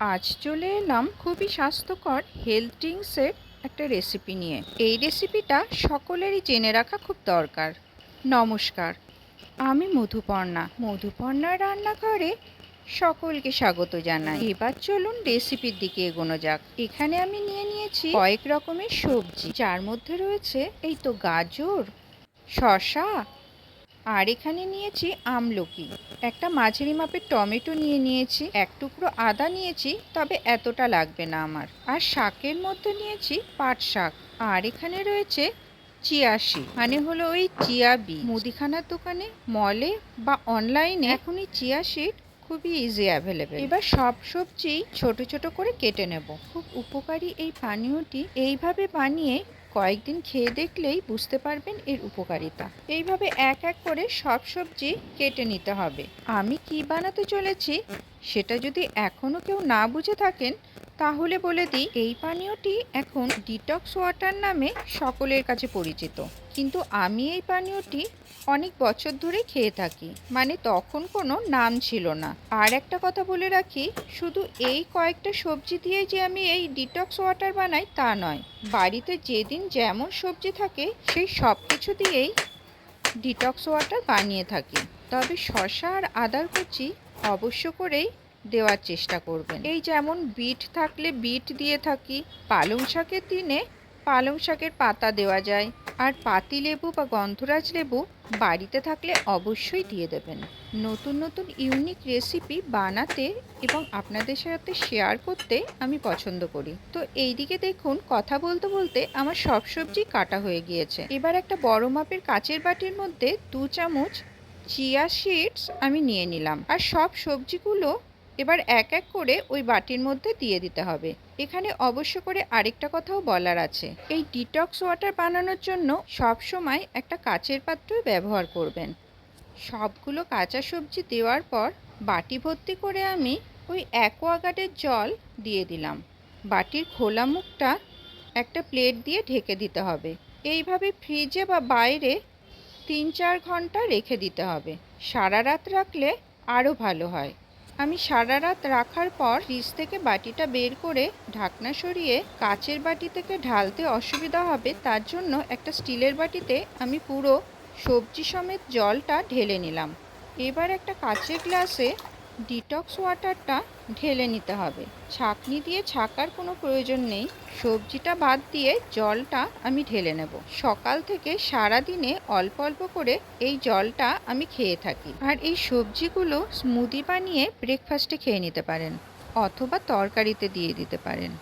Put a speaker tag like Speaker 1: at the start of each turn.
Speaker 1: আজ চলে এলাম খুবই স্বাস্থ্যকর হেলথ ড্রিঙ্কসের একটা রেসিপি নিয়ে। এই রেসিপিটা সকলেরই জেনে রাখা খুব দরকার। নমস্কার, আমি মধুপর্ণা। মধুপর্ণা রান্নাঘরে সকলকে স্বাগত জানাই। এবার চলুন রেসিপির দিকে এগোনো যাক। এখানে আমি নিয়ে নিয়েছি কয়েক রকমের সবজি। যার মধ্যে রয়েছে এই তো গাজর, শসা আর এখানে নিয়েছি আমলকি। একটা মাঝারি মাপের টমেটো নিয়ে নিয়েছি, এক টুকরো আদা নিয়েছি, তবে এতটা লাগবে না আমার। আর শাকের মধ্যে নিয়েছি পাট শাক। আর এখানে রয়েছে চিয়াশি মানে হলো ওই চিয়া বি মুদিখানার দোকানে, মলে বা অনলাইনে এখন এই চিয়া খুবই ইজি অ্যাভেলেবেল এবার সব সবজি ছোট ছোট করে কেটে নেব। খুব উপকারী এই পানীয়টি। এইভাবে বানিয়ে কয়েকদিন খেয়ে দেখলেই বুঝতে পারবেন এর উপকারিতা। এইভাবে এক এক করে সব সবজি কেটে নিতে হবে। আমি কি বানাতে চলেছি সেটা যদি এখনও কেউ না বুঝে থাকেন, তাহলে বলে দিই, এই পানীয়টি এখন ডিটক্স ওয়াটার নামে সকলের কাছে পরিচিত। কিন্তু আমি এই পানীয়টি অনেক বছর ধরে খেয়ে থাকি। মানে তখন কোনো নাম ছিল না। আর একটা কথা বলে রাখি, শুধু এই কয়েকটা সবজি দিয়ে যে আমি এই ডিটক্স ওয়াটার বানাই তা নয়। বাড়িতে যেদিন যেমন সবজি থাকে, সেই সব কিছু দিয়েই ডিটক্স ওয়াটার বানিয়ে থাকি। তবে শসা আর আদার কুচি অবশ্য করেই দেওয়ার চেষ্টা করবেন। এই যেমন বিট থাকলে বিট দিয়ে থাকি, পালং শাকের দিনে পালং শাকের পাতা দেওয়া যায়। আর পাতি লেবু বা গন্ধরাজ লেবু বাড়িতে থাকলে অবশ্যই দিয়ে দেবেন। নতুন নতুন ইউনিক রেসিপি বানাতে এবং আপনাদের সাথে শেয়ার করতে আমি পছন্দ করি। তো এইদিকে দেখুন, কথা বলতে বলতে আমার সব সবজি কাটা হয়ে গিয়েছে। এবার একটা বড় মাপের কাচের বাটির মধ্যে দু চামচ চিয়া সিডস আমি নিয়ে নিলাম। আর সব সবজিগুলো এবার এক এক করে ওই বাটির মধ্যে দিয়ে দিতে হবে। এখানে অবশ্য করে আরেকটা কথাও বলার আছে। এই ডিটক্স ওয়াটার বানানোর জন্য সব সময় একটা কাচের পাত্র ব্যবহার করবেন। সবগুলো কাঁচা সবজি দেওয়ার পর বাটি ভর্তি করে আমি ওই অ্যাকোয়াগার্ডের জল দিয়ে দিলাম। বাটির খোলা মুখটা একটা প্লেট দিয়ে ঢেকে দিতে হবে। এইভাবে ফ্রিজে বা বাইরে তিন চার ঘণ্টা রেখে দিতে হবে। সারা রাত রাখলে আরও ভালো হয়। আমি সারা রাত রাখার পর ফ্রিজ থেকে বাটিটা বের করে ঢাকনা সরিয়ে কাচের বাটি থেকে ঢালতে অসুবিধা হবে তার জন্য একটা স্টিলের বাটিতে আমি পুরো সবজি সমেত জলটা ঢেলে নিলাম। এবার একটা কাচের গ্লাসে ডিটক্স ওয়াটারটা ঢেলে নিতে হবে। ছাঁকনি দিয়ে ছাকার কোনো প্রয়োজন নেই। সবজিটা বাদ দিয়ে জলটা আমি ঢেলে নেব। সকাল থেকে সারা দিনে অল্প অল্প করে এই জলটা আমি খেয়ে থাকি। আর এই সবজিগুলো স্মুদি বানিয়ে ব্রেকফাস্টে খেয়ে নিতে পারেন। অথবা তরকারিতে দিয়ে দিতে পারেন।